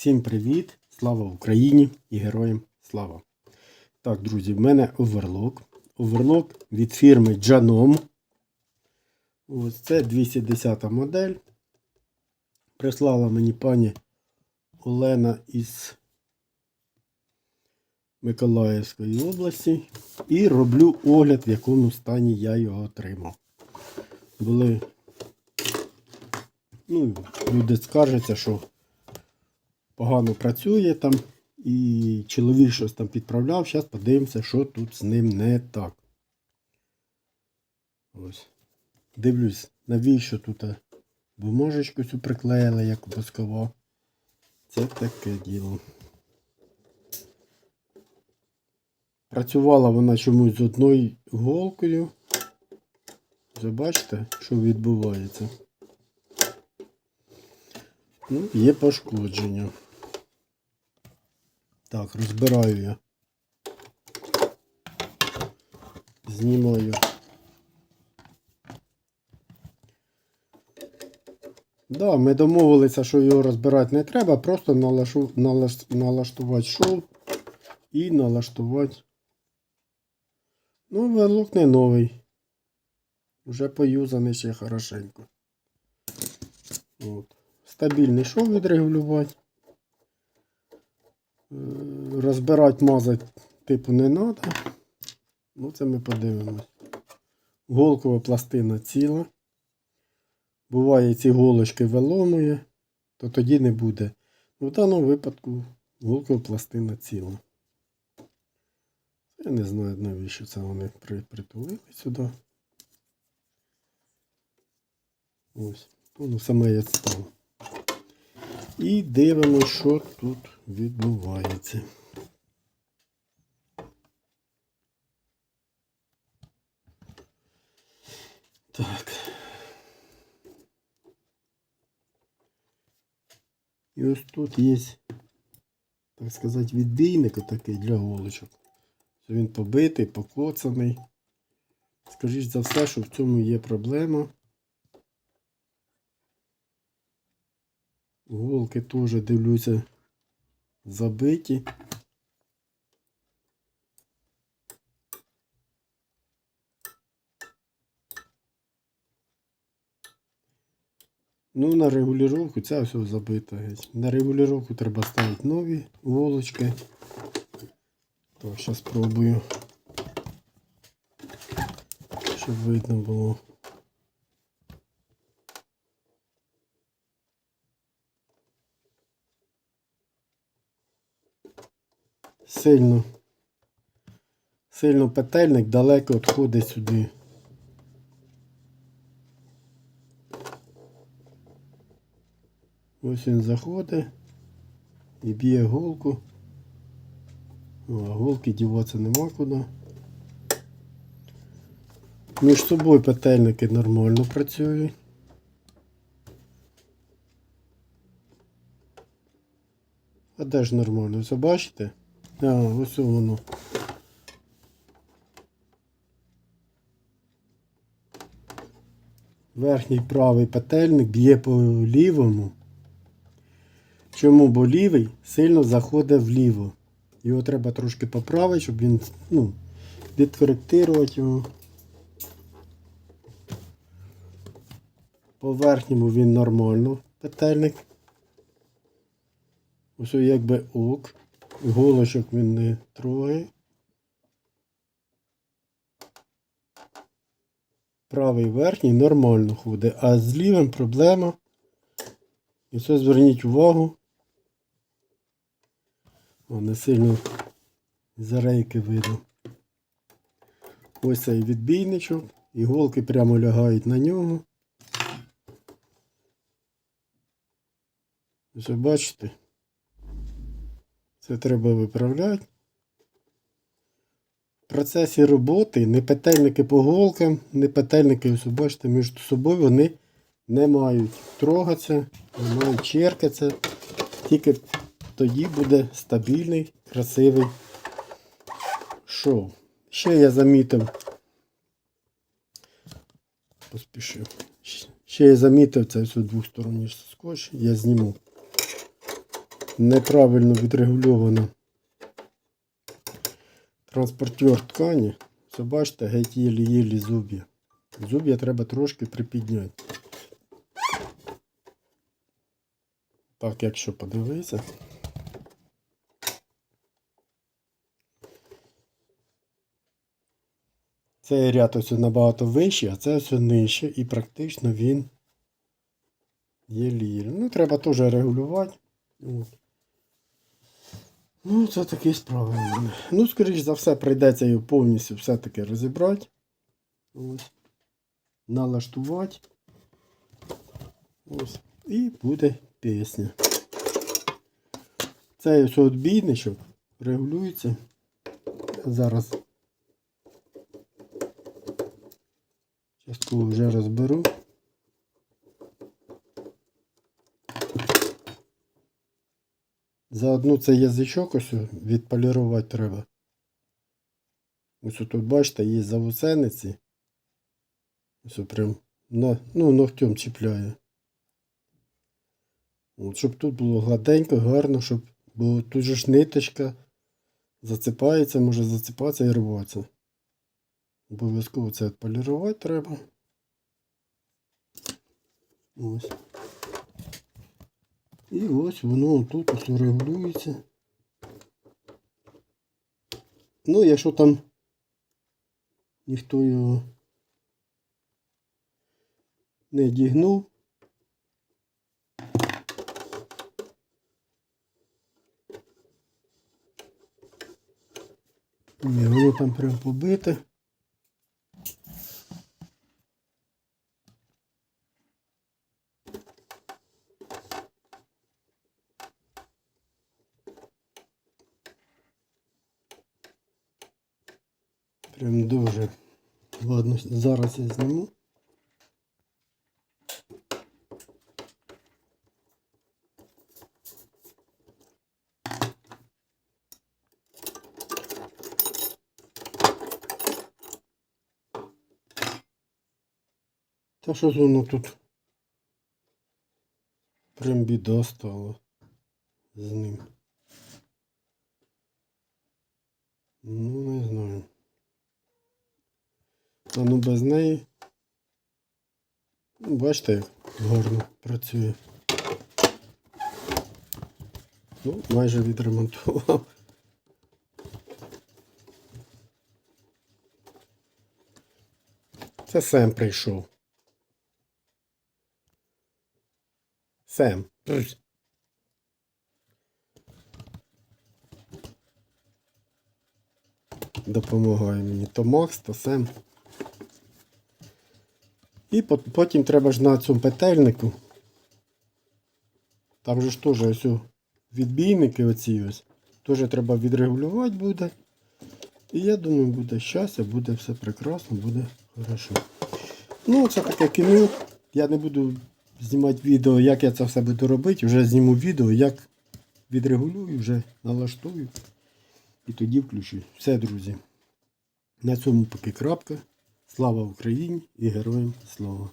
Всім привіт! Слава Україні і героям слава! Так, друзі, в мене оверлок. Оверлок від фірми Janom. Ось це 210 модель. Прислала мені пані Олена із Миколаївської області. І роблю огляд, в якому стані я його отримав. Були. Ну, люди скаржаться, що погано працює там. І чоловік щось там підправляв. Зараз подивимося, що тут з ним не так. Ось. Дивлюсь, навіщо тут е, бумажечку цю приклеїли, як обов'язково. Це таке діло. Працювала вона чомусь з одною голкою. Ви бачите, що відбувається. Ну, є пошкодження. Так, розбираю я. Знімаю. Да, ми домовилися, що його розбирати не треба, просто налашу, налаш, налаштувати шов і налаштувати. Ну, велок не новий. Вже поюзаний ще хорошенько. От. Стабільний шов відрегулювати. Розбирати, мазати, типу, не треба. Ну, це ми подивимось. Голкова пластина ціла. Буває, ці голочки виломує, то тоді не буде. Ну, в даному випадку голкова пластина ціла. Я не знаю, навіщо це вони притулили сюди. Ось. Ну, саме я став. І дивимося, що тут відбувається. Так. І ось тут є, так сказати, відбійник такий для голочок. Він побитий, покоцаний. Скажіть за все, що в цьому є проблема. Голки теж дивлюся забиті. Ну, на регулювання ця все забита. На регулювання треба ставити нові голочки. То зараз спробую. Щоб видно було. Сильно. Сильно петельник далеко відходить сюди. Ось він заходить і б'є голку. А голки діватися нема куди. Між собою петельники нормально працюють. А де ж нормально? Це бачите? А, ось воно. Верхній правий петельник б'є по лівому. Чому? Бо лівий сильно заходить вліво. Його треба трошки поправити, щоб він, ну, відкоректувати його. По верхньому він нормально, петельник. Ось якби ок. Голочок він не трогає. Правий верхній нормально ходить, а з лівим проблема. І це зверніть увагу. О, не сильно за рейки видно. Ось цей відбійничок. Іголки прямо лягають на нього. Ось бачите? Це треба виправляти. В процесі роботи не петельники по голкам, не петельники, ось бачите, між собою вони не мають трогатися, не мають черкатися. Тільки тоді буде стабільний, красивий шов. Ще я замітив. Поспішив. Ще я замітив це все двосторонній скотч, я зніму. Неправильно відрегульовано транспортер ткані. Це бачите, геть єлі-єлі зуб'я. Зуб'я треба трошки припідняти. Так, якщо подивитися. Цей ряд ось набагато вищий, а це ось нижче, і практично він є лір. Ну, треба теж регулювати. От. Ну, це такі справи. Ну, скоріш за все, прийдеться його повністю все-таки розібрати. Ось. Налаштувати. Ось. І буде пісня. Цей ось відбійничок регулюється. Зараз частково вже розберу. Заодно цей язичок ось відполірувати треба. Ось тут бачите, є завусениці. Ось прям на, ну, ногтем чіпляє. От, щоб тут було гладенько, гарно, щоб, бо тут же ж ниточка зацепається, може зацепатися і рватися. Обов'язково це полірувати треба. Ось. І ось воно тут ось регулюється. Ну, якщо там ніхто його не дігнув. Ні, воно там прям побите. Прям дуже. Ладно, зараз я зніму. Та що воно тут? Прям біда стала з ним. Ну, не знаю. А ну без неї. Ну, Бачите, як гарно працює. Ну, майже відремонтував. Це Сем прийшов. Сем. Допомагає мені то Макс, то Сем. І потім треба ж на цьому петельнику. Там же ж теж ось відбійники оці ось. Теж треба відрегулювати буде. І я думаю, буде щастя, буде все прекрасно, буде хорошо. Ну, це таке кіно. Я не буду знімати відео, як я це все буду робити. Вже зніму відео, як відрегулюю, вже налаштую. І тоді включу. Все, друзі. На цьому поки крапка. Слава Україні і героям слава!